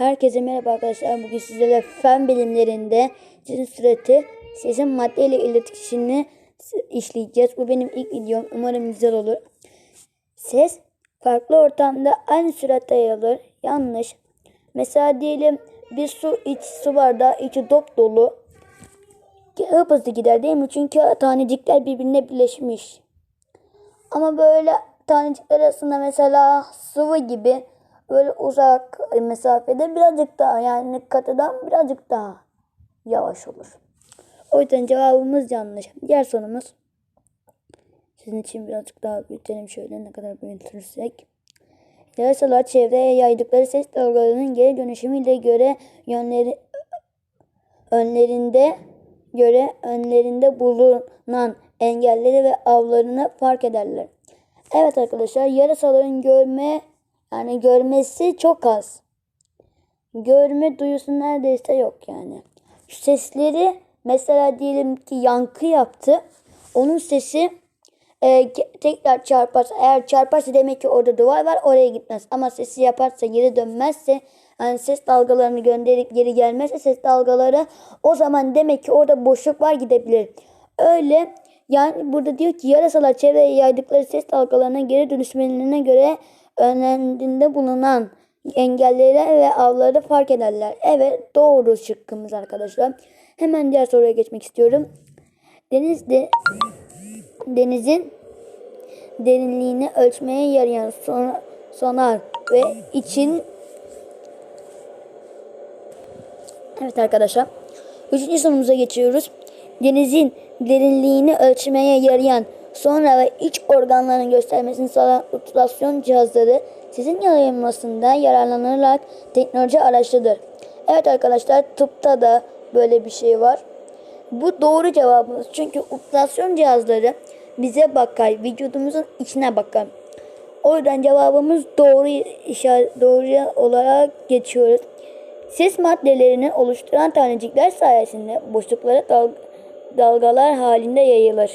Herkese merhaba arkadaşlar. Bugün sizlerle fen bilimlerinde sizin süreti sesin madde ile iletişimini işleyeceğiz. Bu benim ilk videom. Umarım güzel olur. Ses farklı ortamda aynı süratte yayılır. Yanlış. Mesela diyelim bir su iç su bardağı içi dop dolu. Hıp hızlı gider değil mi? Çünkü tanecikler birbirine birleşmiş. Ama böyle tanecikler arasında mesela sıvı gibi böyle uzak mesafede birazcık daha yani katıdan birazcık daha yavaş olur. O yüzden cevabımız yanlış. Diğer sorumuz. Sizin için birazcık daha büyütelim şöyle ne kadar büyütürsek. Yarasalar çevreye yaydıkları ses dalgalarının geri dönüşümüyle göre yönleri önlerinde göre önlerinde bulunan engelleri ve avlarını fark ederler. Evet arkadaşlar yarasaların görme yani görmesi çok az. Görme duyusu neredeyse yok yani. Şu sesleri mesela diyelim ki yankı yaptı. Onun sesi e, tekrar çarparsa eğer çarparsa demek ki orada duvar var oraya gitmez. Ama sesi yaparsa geri dönmezse yani ses dalgalarını gönderip geri gelmezse ses dalgaları o zaman demek ki orada boşluk var gidebilir. Öyle yani burada diyor ki yarasalar çevreye yaydıkları ses dalgalarının geri dönüşmelerine göre önlerinde bulunan engelleri ve avları fark ederler. Evet doğru şıkkımız arkadaşlar. Hemen diğer soruya geçmek istiyorum. Denizde denizin derinliğini ölçmeye yarayan son, sonar ve için Evet arkadaşlar. Üçüncü sorumuza geçiyoruz. Denizin derinliğini ölçmeye yarayan sonra ve iç organların göstermesini sağlayan ultrasyon cihazları sizin yayılmasında yararlanılarak teknoloji araçlıdır. Evet arkadaşlar tıpta da böyle bir şey var. Bu doğru cevabımız. Çünkü ultrasyon cihazları bize bakar. Vücudumuzun içine bakar. O yüzden cevabımız doğru işaret, doğru olarak geçiyoruz. Ses maddelerini oluşturan tanecikler sayesinde boşluklara dal, dalgalar halinde yayılır.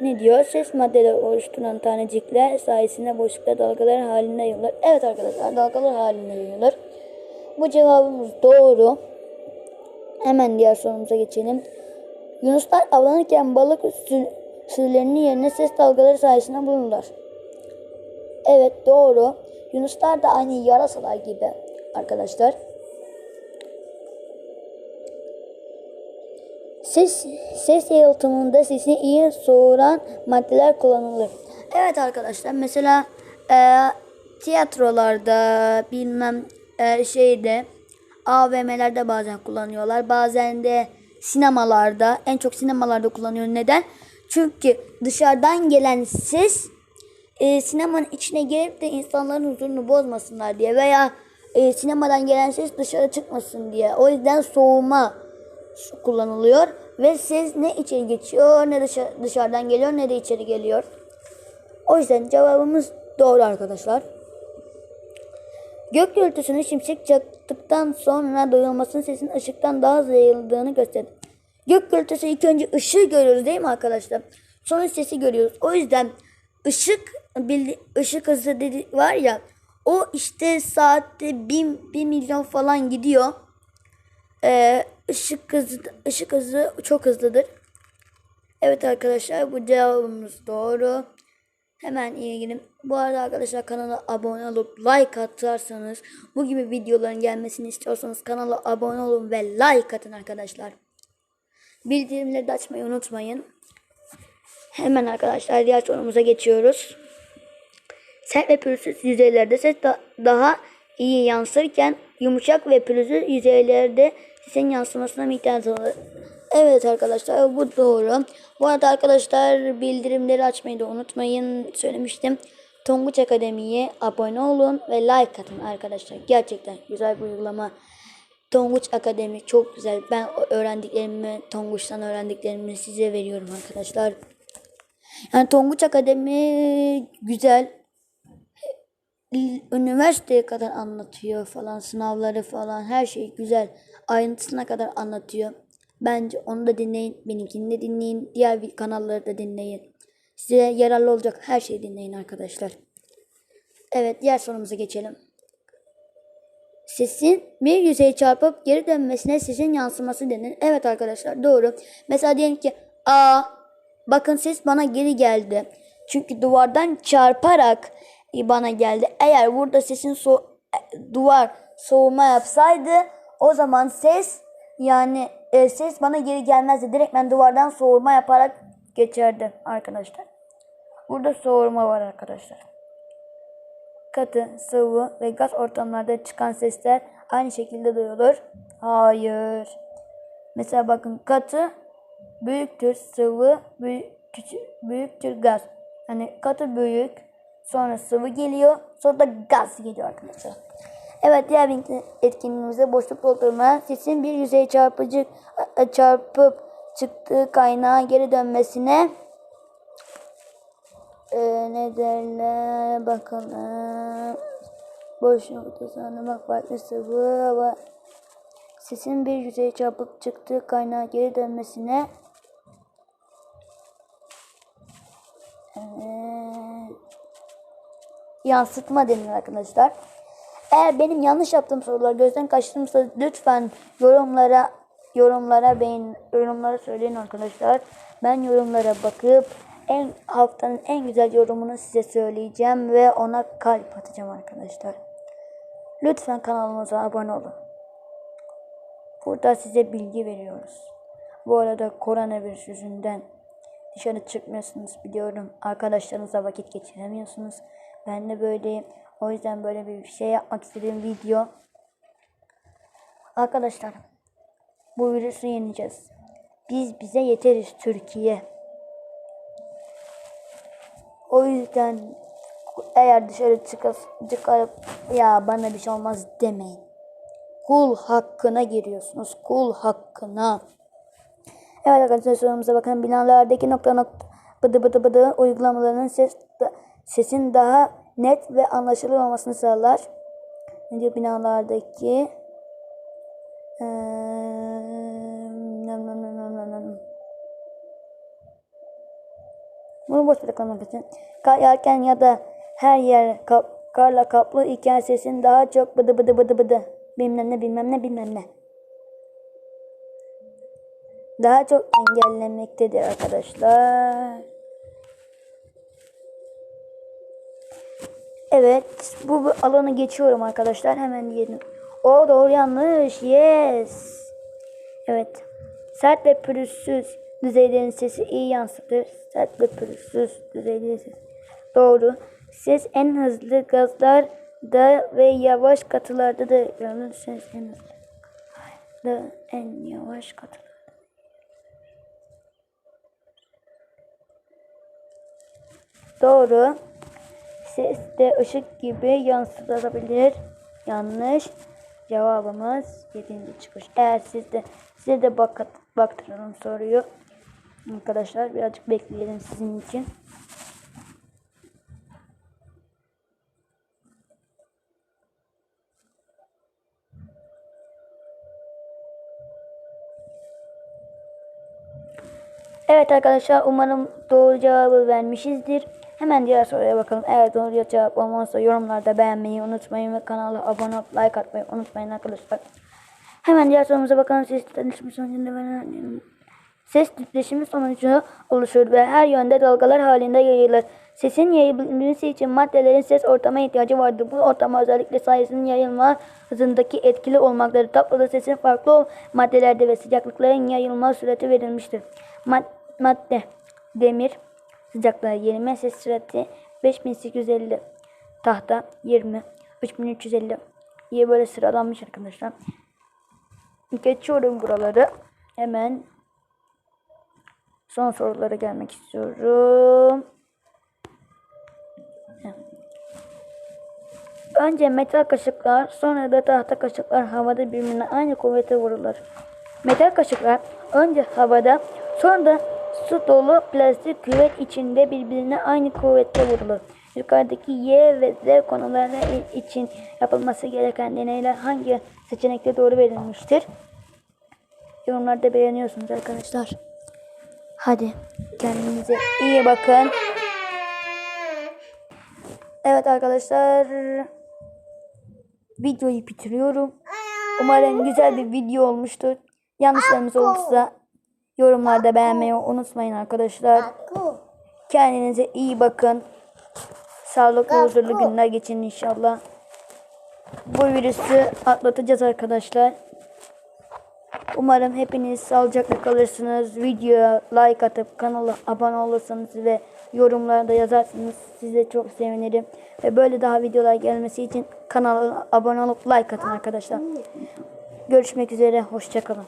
Ne diyor? Ses maddeleri oluşturan tanecikler sayesinde boşlukta dalgalar halinde yayılır. Evet arkadaşlar dalgalar halinde yayılır. Bu cevabımız doğru. Hemen diğer sorumuza geçelim. Yunuslar avlanırken balık sürülerinin yerine ses dalgaları sayesinde bulunurlar. Evet doğru. Yunuslar da aynı yarasalar gibi arkadaşlar. Ses, ses yalıtımında sesi iyi soğuran maddeler kullanılır. Evet arkadaşlar mesela e, tiyatrolarda bilmem e, şeyde AVM'lerde bazen kullanıyorlar. Bazen de sinemalarda en çok sinemalarda kullanıyor. Neden? Çünkü dışarıdan gelen ses e, sinemanın içine gelip de insanların huzurunu bozmasınlar diye veya e, sinemadan gelen ses dışarı çıkmasın diye. O yüzden soğuma kullanılıyor ve ses ne içeri geçiyor ne dışarı, dışarıdan geliyor ne de içeri geliyor. O yüzden cevabımız doğru arkadaşlar. Gök gürültüsünün şimşek çaktıktan sonra duyulmasının sesin ışıktan daha hızlı yayıldığını gösterir. Gök gürültüsü ilk önce ışığı görüyoruz değil mi arkadaşlar? Sonra sesi görüyoruz. O yüzden ışık ışık hızı dedi, var ya o işte saatte 1, 1 milyon falan gidiyor. Ee, ışık hızı ışık hızı çok hızlıdır. Evet arkadaşlar bu cevabımız doğru. Hemen ilgilim. Bu arada arkadaşlar kanala abone olup like atarsanız bu gibi videoların gelmesini istiyorsanız kanala abone olun ve like atın arkadaşlar. Bildirimleri de açmayı unutmayın. Hemen arkadaşlar diğer sorumuza geçiyoruz. Sert ve pürüzsüz yüzeylerde ses da daha iyi yansırken yumuşak ve pürüzsüz yüzeylerde sesin yansımasına miktar olur. Evet arkadaşlar bu doğru. Bu arada arkadaşlar bildirimleri açmayı da unutmayın. Söylemiştim. Tonguç Akademi'ye abone olun ve like atın arkadaşlar. Gerçekten güzel bir uygulama. Tonguç Akademi çok güzel. Ben öğrendiklerimi, Tonguç'tan öğrendiklerimi size veriyorum arkadaşlar. Yani Tonguç Akademi güzel. Üniversiteye kadar anlatıyor falan. Sınavları falan her şey güzel. Ayrıntısına kadar anlatıyor. Bence onu da dinleyin. Benimkini de dinleyin. Diğer kanalları da dinleyin. Size yararlı olacak her şeyi dinleyin arkadaşlar. Evet diğer sorumuza geçelim. sesin bir yüzeye çarpıp geri dönmesine sesin yansıması denir. Evet arkadaşlar doğru. Mesela diyelim ki a bakın ses bana geri geldi. Çünkü duvardan çarparak bana geldi. Eğer burada sesin so duvar soğuma yapsaydı o zaman ses yani e, ses bana geri gelmezdi. Direkt ben duvardan soğuma yaparak geçerdi arkadaşlar. Burada soğurma var arkadaşlar. Katı, sıvı ve gaz ortamlarda çıkan sesler aynı şekilde duyulur. Hayır. Mesela bakın katı büyüktür, sıvı büyük, küçük, büyüktür gaz. Yani katı büyük, sonra sıvı geliyor, sonra da gaz geliyor arkadaşlar. Evet diğer etkinliğimizde boşluk doldurma sesin bir yüzeye çarpıcı çarpıp çıktığı kaynağa geri dönmesine e, ne derler bakalım boşlukta sanırmak farklı sıvı hava sesin bir yüzeye çarpıp çıktığı kaynağa geri dönmesine yansıtma denir arkadaşlar. Eğer benim yanlış yaptığım sorular gözden kaçtımsa lütfen yorumlara yorumlara beğen yorumlara söyleyin arkadaşlar. Ben yorumlara bakıp en haftanın en güzel yorumunu size söyleyeceğim ve ona kalp atacağım arkadaşlar. Lütfen kanalımıza abone olun. Burada size bilgi veriyoruz. Bu arada koronavirüs yüzünden dışarı çıkmıyorsunuz biliyorum. Arkadaşlarınızla vakit geçiremiyorsunuz. Ben de böyleyim. O yüzden böyle bir şey yapmak istediğim video. Arkadaşlar bu virüsü yeneceğiz. Biz bize yeteriz Türkiye. O yüzden eğer dışarı çıkıp, çıkarıp ya bana bir şey olmaz demeyin. Kul hakkına giriyorsunuz. Kul hakkına. Evet arkadaşlar sorumuza bakın. Binalardaki nokta nokta bıdı bıdı bıdı uygulamalarının ses sesin daha net ve anlaşılır olmasını sağlar. Diyor binalardaki? Ee, nam, nam, nam. Bunu boş bırakalım için. Kar yağarken ya da her yer kap, karla kaplı iken sesin daha çok bıdı bıdı bıdı bıdı. Bilmem ne bilmem ne bilmem ne. Daha çok engellemektedir arkadaşlar. Evet. Bu, alanı geçiyorum arkadaşlar. Hemen diyelim. O doğru yanlış. Yes. Evet. Sert ve pürüzsüz düzeylerin sesi iyi yansıtır. Sert ve pürüzsüz düzeylerin sesi. Doğru. Ses en hızlı gazlarda ve yavaş katılarda da yanır. Ses en hızlı da en yavaş katılarda. Doğru. Ses de ışık gibi yansıtılabilir. Yanlış. Cevabımız 7. çıkış. Eğer siz de size de bak baktıralım soruyu. Arkadaşlar birazcık bekleyelim sizin için. Evet arkadaşlar umarım doğru cevabı vermişizdir. Hemen diğer soruya bakalım. Eğer doğru cevap olmazsa yorumlarda beğenmeyi unutmayın ve kanala abone olup like atmayı unutmayın arkadaşlar. Hemen diğer sorumuza bakalım. Ses titreşimi sonucunda Ses titreşimi sonucu oluşur ve her yönde dalgalar halinde yayılır. Sesin yayılabilmesi için maddelerin ses ortama ihtiyacı vardır. Bu ortama özellikle sayesinin yayılma hızındaki etkili olmaktadır. Tabloda sesin farklı maddelerde ve sıcaklıkların yayılma süreti verilmiştir. Mad madde demir sıcaklığı 20 ses süreti 5850 tahta 20 3350 diye böyle sıralanmış arkadaşlar. Geçiyorum buraları. Hemen son sorulara gelmek istiyorum. Önce metal kaşıklar sonra da tahta kaşıklar havada birbirine aynı kuvvete vurulur. Metal kaşıklar önce havada sonra da su dolu plastik küvet içinde birbirine aynı kuvvetle vurulur. Yukarıdaki Y ve Z konuları için yapılması gereken deneyler hangi seçenekte doğru verilmiştir? Yorumlarda beğeniyorsunuz arkadaşlar. Hadi kendinize iyi bakın. Evet arkadaşlar. videoyu bitiriyorum. Umarım güzel bir video olmuştur. Yanlışlarımız olursa yorumlarda beğenmeyi unutmayın arkadaşlar. Kendinize iyi bakın. Sağlıklı huzurlu günler geçin inşallah. Bu virüsü atlatacağız arkadaşlar. Umarım hepiniz sağlıcakla kalırsınız. Videoya like atıp kanala abone olursanız ve yorumlarda yazarsanız size çok sevinirim. Ve böyle daha videolar gelmesi için kanala abone olup like atın arkadaşlar. Görüşmek üzere. Hoşçakalın.